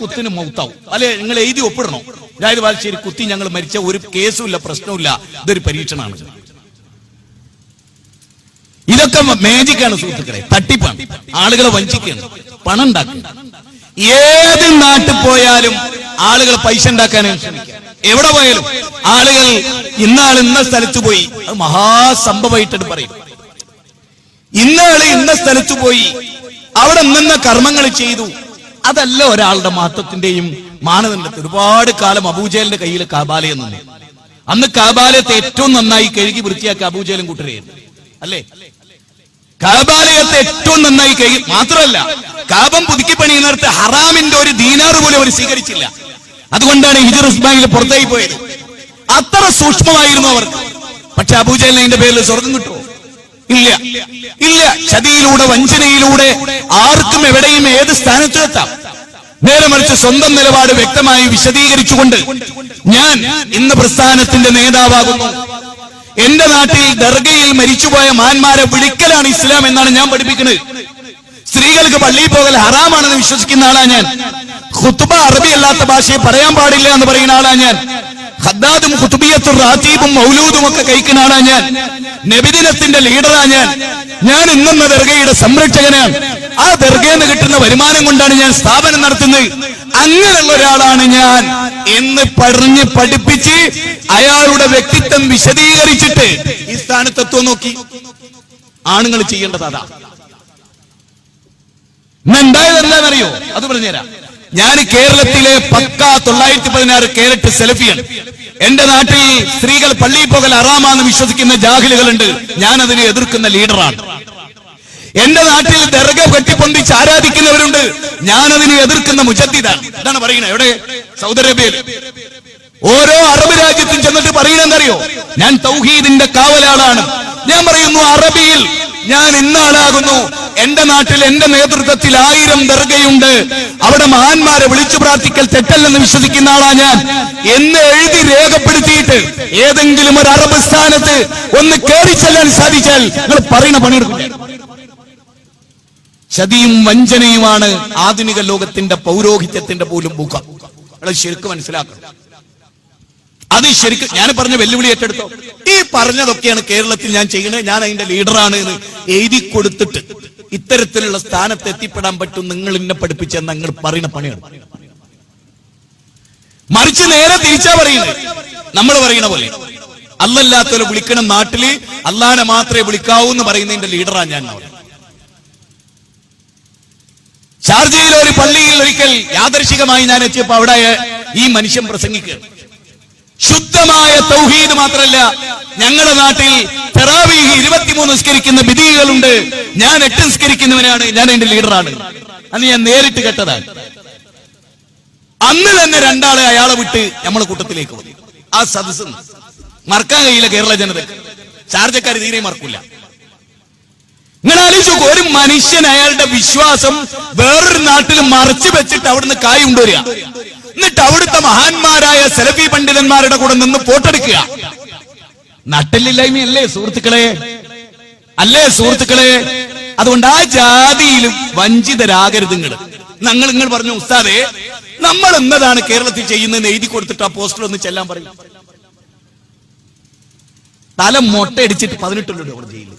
കുത്തിന് മൗത്താവും. അല്ലെ നിങ്ങൾ എഴുതി ഒപ്പിടണം. അതായത് ബാലശ്ശേരി കുത്തി ഞങ്ങൾ മരിച്ച ഒരു കേസുമില്ല പ്രശ്നമില്ല ഇതൊരു പരീക്ഷണമാണ്. ഇതൊക്കെ മേജിക്കാണ് സുഹൃത്തുക്കളെ. തട്ടിപ്പാണ്. ആളുകളെ വഞ്ചിക്കുകയാണ്. പണം ഉണ്ടാക്കുക ഏത് നാട്ടിൽ പോയാലും ആളുകൾ പൈസ ഉണ്ടാക്കാനാണ് എവിടെ പോയാലും ആളുകൾ ഇന്നാൾ ഇന്ന സ്ഥലത്ത് പോയി. അത് മഹാസംഭവമായിട്ടാണ് പറയും. ഇന്നാൾ ഇന്ന സ്ഥലത്ത് പോയി. അവിടെ നിന്ന കർമ്മങ്ങൾ ചെയ്തു. അതല്ല ഒരാളുടെ മഹത്വത്തിന്റെയും മാനദണ്ഡത്തിൽ ഒരുപാട് കാലം അബൂജേലിന്റെ കയ്യിൽ കാബാലയം നിന്നു. അന്ന് കാബാലയത്തെ ഏറ്റവും നന്നായി കഴുകി വൃത്തിയാക്കി അബൂജേലും കൂട്ടരെയായിരുന്നു. അല്ലേ? കാബാലയത്തെ ഏറ്റവും നന്നായി കഴുകി മാത്രമല്ല കാബം പുതുക്കി പണിയുന്നിടത്ത് ഹറാമിന്റെ ഒരു ദീനാർ പോലും അവർ സ്വീകരിച്ചില്ല. അതുകൊണ്ടാണ് ഹിജർ ഇസ്മായിൽ പുറത്തേക്ക് പോയത്. അത്ര സൂക്ഷ്മമായിരുന്നു അവർക്ക്. പക്ഷെ അബൂജലിന് അതിന്റെ പേരിൽ സ്വർഗം കിട്ടുമോ? ഇല്ല. ഇല്ല. ചതിയിലൂടെ വഞ്ചനയിലൂടെ ആർക്കും എവിടെയും ഏത് സ്ഥാനത്തും എത്താം നേരെ മറിച്ച് സ്വന്തം നിലപാട് വ്യക്തമായി വിശദീകരിച്ചുകൊണ്ട് ഞാൻ ഇന്ന് പ്രസ്ഥാനത്തിന്റെ നേതാവാകുന്നു. എന്റെ നാട്ടിൽ ദർഗയിൽ മരിച്ചുപോയ മാന്മാരെ വിളിക്കലാണ് ഇസ്ലാം എന്നാണ് ഞാൻ പഠിപ്പിക്കുന്നത്. സ്ത്രീകൾക്ക് പള്ളിയിൽ പോകൽ ഹറാമാണെന്ന് വിശ്വസിക്കുന്ന ആളാ ഞാൻ. ഖുത്തുബ അറബി അല്ലാത്ത ഭാഷയെ പറയാൻ പാടില്ല എന്ന് പറയുന്ന ആളാ ഞാൻ. ഹദ്ദാദും ഖുത്തുബിയത്തും റാത്തീബും മൗലൂദും ഒക്കെ കഴിക്കുന്ന ആളാ ഞാൻ. നബിദിനത്തിന്റെ ലീഡറാ ഞാൻ. ഞാൻ ഇന്നെന്ന ദർഗയുടെ സംരക്ഷകനാണ്. ആ ദർഗയിൽ കിട്ടുന്ന വരുമാനം കൊണ്ടാണ് ഞാൻ സ്ഥാപനം നടത്തുന്നത്. അങ്ങനെയുള്ള ഒരാളാണ് ഞാൻ. എന്ന് പറഞ്ഞ് പഠിപ്പിച്ച് അയാളുടെ വ്യക്തിത്വം വിശദീകരിച്ചിട്ട് ഈ സ്ഥാനത്തെത്തുമോ നോക്കി. ആണുങ്ങൾ ചെയ്യേണ്ടത് അതാ. ഇന്നുണ്ടായത് എന്താണെന്നറിയോ അത് പറഞ്ഞുതരാം. ഞാൻ കേരളത്തിലെ പക്ക തൊള്ളായിരത്തി പതിനാറ് കേരറ്റ് സെലഫിയാണ്. എന്റെ നാട്ടിൽ സ്ത്രീകൾ പള്ളിയിൽ പോകൽ അറാമാന്ന് വിശ്വസിക്കുന്ന ജാഹിലുകളുണ്ട്. ഞാൻ അതിനെ എതിർക്കുന്ന ലീഡറാണ്. എന്റെ നാട്ടിൽ ദർഗ കെട്ടിപ്പൊന്തിച്ച് ആരാധിക്കുന്നവരുണ്ട്. ഞാനതിനെ എതിർക്കുന്ന മുജദ്ദിദാണ്. ഇതാണ് പറയുന്നത്. എവിടെ? സൗദി അറേബ്യയിൽ. ഓരോ അറബ് രാജ്യത്തും ചെന്നിട്ട് പറയുന്നറിയോ ഞാൻ തൗഹീദിന്റെ കാവലാളാണ്. ഞാൻ പറയുന്നു അറബിയിൽ ഞാൻ ഇന്നാളാകുന്നു. എന്റെ നാട്ടിൽ എന്റെ നേതൃത്വത്തിൽ ആയിരം ദർഗയുണ്ട്. അവിടെ മഹാന്മാരെ വിളിച്ചു പ്രാർത്ഥിക്കൽ തെറ്റല്ലെന്ന് വിശ്വസിക്കുന്ന ആളാ ഞാൻ. എന്ന് എഴുതി രേഖപ്പെടുത്തിയിട്ട് ഏതെങ്കിലും ഒരു അറബ് സ്ഥാനത്ത് ഒന്ന് കയറി ചെല്ലാൻ സാധിച്ചാൽ നിങ്ങൾ പറയുന്ന പണിയെടുക്കും ചതിയും വഞ്ചനയുമാണ് ആധുനിക ലോകത്തിന്റെ പൗരോഹിത്യത്തിന്റെ പോലും മുഖം. നിങ്ങൾ ശരിക്കും മനസ്സിലാക്കണം അത് ശരിക്കും ഞാൻ പറഞ്ഞ വെല്ലുവിളി ഏറ്റെടുത്തോ? ഈ പറഞ്ഞതൊക്കെയാണ് കേരളത്തിൽ ഞാൻ ചെയ്യുന്നത് ഞാൻ അതിന്റെ ലീഡറാണ് എന്ന് എഴുതി കൊടുത്തിട്ട് ഇത്തരത്തിലുള്ള സ്ഥാനത്ത് എത്തിപ്പെടാൻ പറ്റും നിങ്ങൾ എന്നെ പഠിപ്പിച്ചെന്ന് നിങ്ങൾ പറയുന്ന പണിയാണ്. മറിച്ച് നേരെ തിരിച്ചാ പറയുന്നത് നമ്മൾ പറയുന്ന പോലെ. അല്ലല്ലാത്തവരെ വിളിക്കണം നാട്ടിൽ അല്ലാനെ മാത്രമേ വിളിക്കാവൂ എന്ന് പറയുന്നതിന്റെ ലീഡറാണ് ഞാൻ ഷാർജയിലെ ഒരു പള്ളിയിൽ ഒരിക്കൽ യാദർശികമായി ഞാൻ എത്തിയപ്പോ അവിടെ ഈ മനുഷ്യൻ പ്രസംഗിക്കുക ശുദ്ധമായ തൗഹീദ് മാത്രമല്ല ഞങ്ങളുടെ നാട്ടിൽ തെറാവി ഇരുപത്തിമൂന്ന് നിസ്കരിക്കുന്ന വിധികളുണ്ട്. ഞാൻ എട്ട് നിസ്കരിക്കുന്നവനാണ് ഞാൻ എന്റെ ലീഡറാണ്. അന്ന് ഞാൻ നേരിട്ട് കേട്ടതാണ്. അന്ന് തന്നെ രണ്ടാളെ അയാളെ വിട്ട് നമ്മളെ കൂട്ടത്തിലേക്ക് വന്നു. ആ സദസ്സ് മറക്കാൻ കഴിയില്ല കേരള ജനത ചാർജക്കാർ തീരെ മറക്കൂല. നിങ്ങൾ ആലോചിച്ച് ഒരു മനുഷ്യൻ അയാളുടെ വിശ്വാസം വേറൊരു നാട്ടിൽ മറച്ചു വെച്ചിട്ട് അവിടുന്ന് കായ് കൊണ്ടുവരിക. എന്നിട്ട് അവിടുത്തെ മഹാന്മാരായ സെലഫി പണ്ഡിതന്മാരുടെ കൂടെ നിന്ന് പോട്ടെടുക്കുക നട്ടലില്ലായ്മയല്ലേ സുഹൃത്തുക്കളെ? അല്ലേ സുഹൃത്തുക്കളെ? അതുകൊണ്ട് ആ ജാതിയിലും വഞ്ചിതരാകരുത് നിങ്ങൾ ഞങ്ങൾ നിങ്ങൾ പറഞ്ഞു ഉസ്താദെ നമ്മൾ എന്നതാണ് കേരളത്തിൽ ചെയ്യുന്നതെന്ന് എഴുതി കൊടുത്തിട്ട് ആ പോസ്റ്റർ ഒന്ന് ചെല്ലാൻ പറയും. തല മൊട്ടയടിച്ചിട്ട് പതിനെട്ടുള്ളൂ ജയിലിൽ.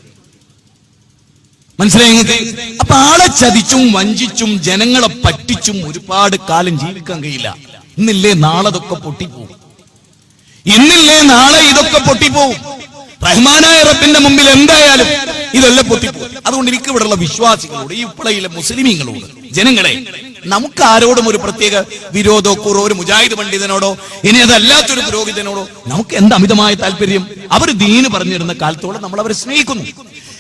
മനസ്സിലായി അപ്പൊ ആളെ ചതിച്ചും വഞ്ചിച്ചും ജനങ്ങളെ പറ്റിച്ചും ഒരുപാട് കാലം ജീവിക്കാൻ കഴിയില്ല. ഇന്നില്ലേ നാളെ ഇതൊക്കെ പൊട്ടിപ്പോവും. ഇന്നില്ലേ നാളെ ഇതൊക്കെ പൊട്ടിപ്പോവും. റഹ്മാനായ റബ്ബിന്റെ മുമ്പിൽ എന്തായാലും ഇതെല്ലാം പൊട്ടിപ്പോവും. അതുകൊണ്ട് എനിക്ക് ഇവിടെയുള്ള വിശ്വാസികളോട് ഈ ഇപ്പളയിലെ മുസ്ലിമീങ്ങളോട് ജനങ്ങളെ നമുക്ക് ആരോടും ഒരു പ്രത്യേക വിരോധോ കുറോ ഒരു മുജാഹിദ് പണ്ഡിതനോടോ ഇനി അതല്ലാത്തൊരു പുരോഹിതനോടോ നമുക്ക് എന്ത് അമിതമായ താല്പര്യം? അവർ ദീന് പറഞ്ഞിരുന്ന കാലത്തോടെ നമ്മൾ അവരെ സ്നേഹിക്കുന്നു.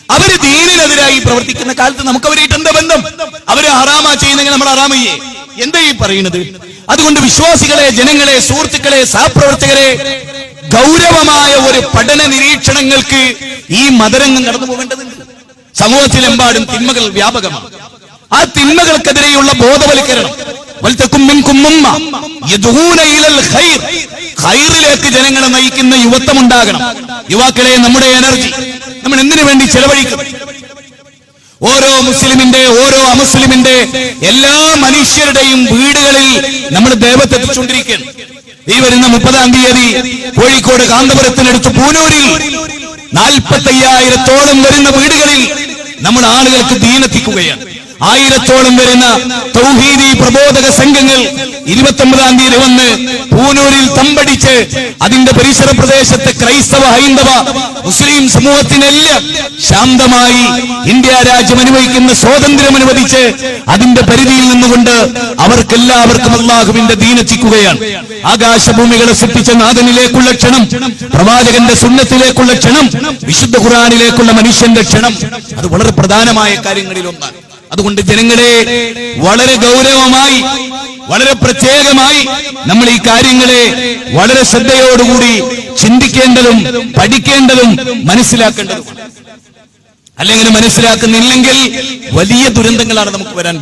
അവർ ദീനിനെതിരായി പ്രവർത്തിക്കുന്ന കാലത്ത് നമുക്ക് അവരായിട്ട് എന്താ ബന്ധം? അവർ ഹറാമാ ചെയ്യുന്നെങ്കിൽ നമ്മൾ ഹറാമയ്യേ എന്താ ഈ പറയുന്നത്? അതുകൊണ്ട് വിശ്വാസികളെ ജനങ്ങളെ സുഹൃത്തുക്കളെ സഹപ്രവർത്തകരെ ഗൗരവമായ ഒരു പഠന നിരീക്ഷണങ്ങൾക്ക് ഈ മതരംഗം കടന്നു പോകേണ്ടതുണ്ട്. സമൂഹത്തിലെമ്പാടും തിന്മകൾ വ്യാപകമാണ്. ആ തിന്മകൾക്കെതിരെയുള്ള ബോധവൽക്കരണം. ജനങ്ങളെ നയിക്കുന്ന യുവത്വം ഉണ്ടാകണം. യുവാക്കളെ നമ്മുടെ എനർജി. നമ്മൾ എന്തിനു വേണ്ടി ചെലവഴിക്കും? ഓരോ മുസ്ലിമിന്റെ ഓരോ അമുസ്ലിമിന്റെ എല്ലാ മനുഷ്യരുടെയും വീടുകളിൽ നമ്മൾ ദൈവത്തെ എത്തിച്ചുകൊണ്ടിരിക്കുകയാണ് ഈ വരുന്ന മുപ്പതാം തീയതി കോഴിക്കോട് കാന്തപുരത്തിനടുത്ത് പൂനൂരിൽ നാൽപ്പത്തയ്യായിരത്തോളം വരുന്ന വീടുകളിൽ നമ്മൾ ആളുകൾക്ക് ദീനെത്തിക്കുകയാണ്. ആയിരത്തോളം വരുന്ന തൗഹീദി പ്രബോധക സംഘങ്ങൾ ഇരുപത്തി ഒമ്പതാം തീയതി വന്ന് പൂനൂരിൽ തമ്പടിച്ച് അതിന്റെ പരിസര പ്രദേശത്തെ ക്രൈസ്തവ ഹൈന്ദവ മുസ്ലിം സമൂഹത്തിനെല്ലാം ശാന്തമായി ഇന്ത്യ രാജ്യം അനുഭവിക്കുന്ന സ്വാതന്ത്ര്യം അനുവദിച്ച് അതിന്റെ പരിധിയിൽ നിന്നുകൊണ്ട് അവർക്കെല്ലാവർക്കും അള്ളാഹുവിന്റെ ദീനെത്തിക്കുകയാണ് ആകാശഭൂമികളെ സൃഷ്ടിച്ച നാഥനിലേക്കുള്ള ക്ഷണം പ്രവാചകന്റെ സുന്നത്തിലേക്കുള്ള ക്ഷണം വിശുദ്ധ ഖുറാനിലേക്കുള്ള മനുഷ്യന്റെ ക്ഷണം അത് വളരെ പ്രധാനമായ കാര്യങ്ങളിൽ ഒന്നാണ് അതുകൊണ്ട് ജനങ്ങളെ വളരെ ഗൗരവമായി വളരെ പ്രത്യേകമായി നമ്മൾ ഈ കാര്യങ്ങളെ വളരെ ശ്രദ്ധയോടുകൂടി ചിന്തിക്കേണ്ടതും പഠിക്കേണ്ടതും മനസ്സിലാക്കേണ്ടതും അല്ലെങ്കിൽ മനസ്സിലാക്കുന്നില്ലെങ്കിൽ വലിയ ദുരന്തങ്ങളാണ് നമുക്ക് വരാൻ